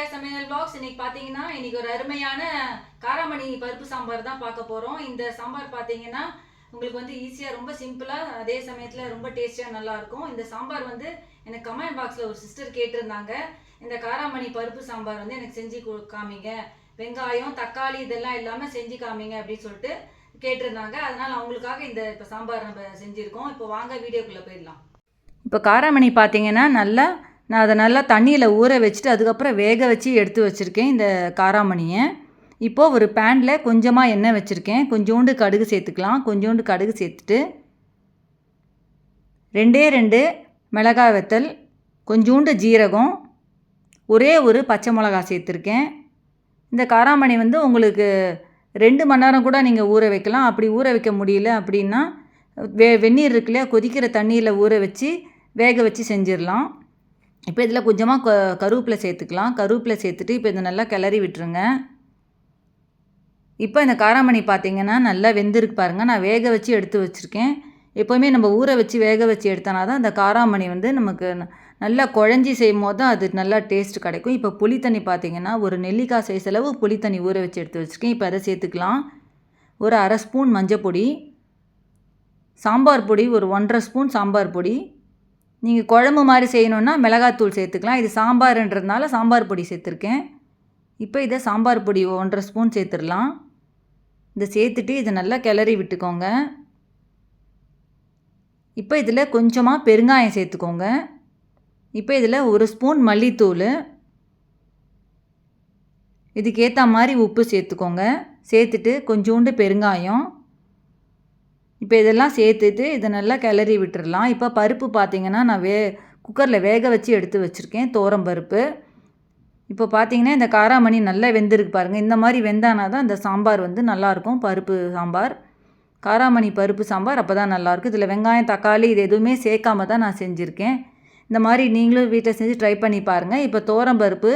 பிரியா சமையல் பாக்ஸ் இன்னைக்கு பார்த்தீங்கன்னா இன்னைக்கு ஒரு அருமையான காராமணி பருப்பு சாம்பார் தான் பார்க்க போகிறோம் இந்த சாம்பார் பார்த்தீங்கன்னா உங்களுக்கு வந்து ஈஸியாக ரொம்ப சிம்பிளாக அதே சமயத்தில் ரொம்ப டேஸ்டியாக நல்லா இருக்கும். இந்த சாம்பார் வந்து எனக்கு கமெண்ட் பாக்ஸில் ஒரு சிஸ்டர் கேட்டிருந்தாங்க. இந்த காராமணி பருப்பு சாம்பார் வந்து எனக்கு செஞ்சு காமிங்க. வெங்காயம் தக்காளி இதெல்லாம் இல்லாமல் செஞ்சு காமிங்க அப்படின்னு சொல்லிட்டு கேட்டிருந்தாங்க. அதனால் அவங்களுக்காக இந்த இப்போ சாம்பார் நம்ம செஞ்சுருக்கோம். இப்போ வாங்க வீடியோக்குள்ளே போயிடலாம். இப்போ காராமணி பார்த்தீங்கன்னா நல்லா நான் அதை நல்லா தண்ணியில் ஊற வச்சுட்டு அதுக்கப்புறம் வேக வச்சு எடுத்து வச்சுருக்கேன் இந்த காராமணியை. இப்போது ஒரு பேனில் கொஞ்சமாக எண்ணெய் வச்சுருக்கேன். கொஞ்சோண்டு கடுகு சேர்த்துக்கலாம். கொஞ்சோண்டு கடுகு சேர்த்துட்டு ரெண்டே ரெண்டு மிளகாய் வத்தல் கொஞ்சோண்டு ஜீரகம் ஒரே ஒரு பச்சை மிளகாய் சேர்த்துருக்கேன். இந்த காராமணி வந்து உங்களுக்கு ரெண்டு மணி நேரம் கூட நீங்கள் ஊற வைக்கலாம். அப்படி ஊற வைக்க முடியல அப்படின்னா வெ வெந்நீர் இருக்கு இல்லையா கொதிக்கிற தண்ணியில் ஊற வச்சு வேக வச்சு செஞ்சிடலாம். இப்போ இதில் கொஞ்சமாக க கருவேப்பிலை சேர்த்துக்கலாம். கருவேப்பிலை சேர்த்துட்டு இப்போ இதை நல்லா கிளறி விட்டுருங்க. இப்போ இந்த காராமணி பார்த்தீங்கன்னா நல்லா வெந்திருக்கு பாருங்கள் நான் வேக வச்சு எடுத்து வச்சுருக்கேன். எப்போவுமே நம்ம ஊற வச்சு வேக வச்சு எடுத்தோன்னா தான் அந்த காராமணி வந்து நமக்கு ந- நல்லா குழஞ்சி செய்யும் போது தான் அது நல்லா டேஸ்ட் கிடைக்கும். இப்போ புளித்தண்ணி பார்த்தீங்கன்னா ஒரு நெல்லிக்காய் சைஸ் அளவு புளித்தண்ணி ஊற வச்சு எடுத்து வச்சுருக்கேன். இப்போ அதை சேர்த்துக்கலாம். ஒரு அரை ஸ்பூன் மஞ்சள் பொடி சாம்பார் பொடி ஒரு ஒன்றரை ஸ்பூன் சாம்பார் பொடி நீங்கள் குழம்பு மாதிரி செய்யணுன்னா மிளகாத்தூள் சேர்த்துக்கலாம். இது சாம்பார்ன்றதுனால சாம்பார் பொடி சேர்த்துருக்கேன். இப்போ இதை சாம்பார் பொடி ஒன்றரை ஸ்பூன் சேர்த்துடலாம். இதை சேர்த்துட்டு இதை நல்லா கிளறி விட்டுக்கோங்க. இப்போ இதில் கொஞ்சமாக பெருங்காயம் சேர்த்துக்கோங்க. இப்போ இதில் ஒரு ஸ்பூன் மல்லித்தூள். இதுக்கேற்ற மாதிரி உப்பு சேர்த்துக்கோங்க. சேர்த்துட்டு கொஞ்சோண்டு பெருங்காயம். இப்போ இதெல்லாம் சேர்த்துட்டு இதை நல்லா கிளறி விட்டுடலாம் இப்போ பருப்பு பார்த்தீங்கன்னா நான் வே குக்கரில் வேக வச்சு எடுத்து வச்சுருக்கேன் தோரம் பருப்பு. இப்போ பார்த்தீங்கன்னா இந்த காராமணி நல்லா வெந்திருக்கு பாருங்கள் இந்த மாதிரி வெந்தானா தான் இந்த சாம்பார் வந்து நல்லாயிருக்கும் பருப்பு சாம்பார். காராமணி பருப்பு சாம்பார் அப்போ தான் நல்லாயிருக்கும். இதில் வெங்காயம் தக்காளி இது எதுவுமே சேர்க்காம தான் நான் செஞ்சுருக்கேன். இந்த மாதிரி நீங்களும் வீட்டில் செஞ்சு ட்ரை பண்ணி பாருங்கள் இப்போ தோரம் பருப்பு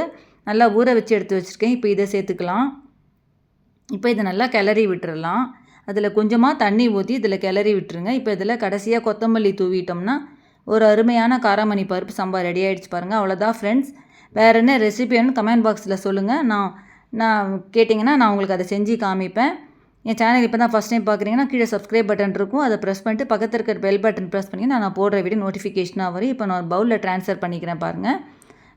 நல்லா ஊற வச்சு எடுத்து வச்சுருக்கேன். இப்போ இதை சேர்த்துக்கலாம். இப்போ இதை நல்லா கிளறி விட்டுறலாம். அதில் கொஞ்சமாக தண்ணி ஊற்றி இதில் கிளறி விட்டுருங்க. இப்போ இதில் கடைசியாக கொத்தமல்லி தூவிட்டோம்னா ஒரு அருமையான காராமணி பருப்பு சாம்பார் ரெடி ஆகிடுச்சு பாருங்கள் அவ்வளோதான் ஃப்ரெண்ட்ஸ் வேறு என்ன ரெசிபின்னு கமெண்ட் பாக்ஸில் சொல்லுங்கள் நான் நான் கேட்டிங்கன்னா நான் உங்களுக்கு அதை செஞ்சு காமிப்பேன். என் சேனல் இப்போ தான் ஃபஸ்ட் டைம் பார்க்குறீங்கன்னா கீழே சப்ஸ்கிரைப் பட்டன் இருக்கும். அதை ப்ரெஸ் பண்ணிட்டு பக்கத்தில் இருக்கிற பெல் பட்டன் ப்ரெஸ் பண்ணிங்கன்னா நான் போடுற வீடியோ நோட்டிஃபிகேஷனாக வரும். இப்போ நான் பவுலில் ட்ரான்ஸ்ஃபர் பண்ணிக்கிறேன் பாருங்கள்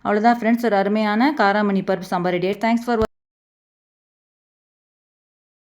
அவ்வளோதான் ஃப்ரெண்ட்ஸ் ஒரு அருமையான காராமணி பருப்பு சாம்பார் ரெடி ஆகிடுச்சு தேங்க்ஸ் ஃபார்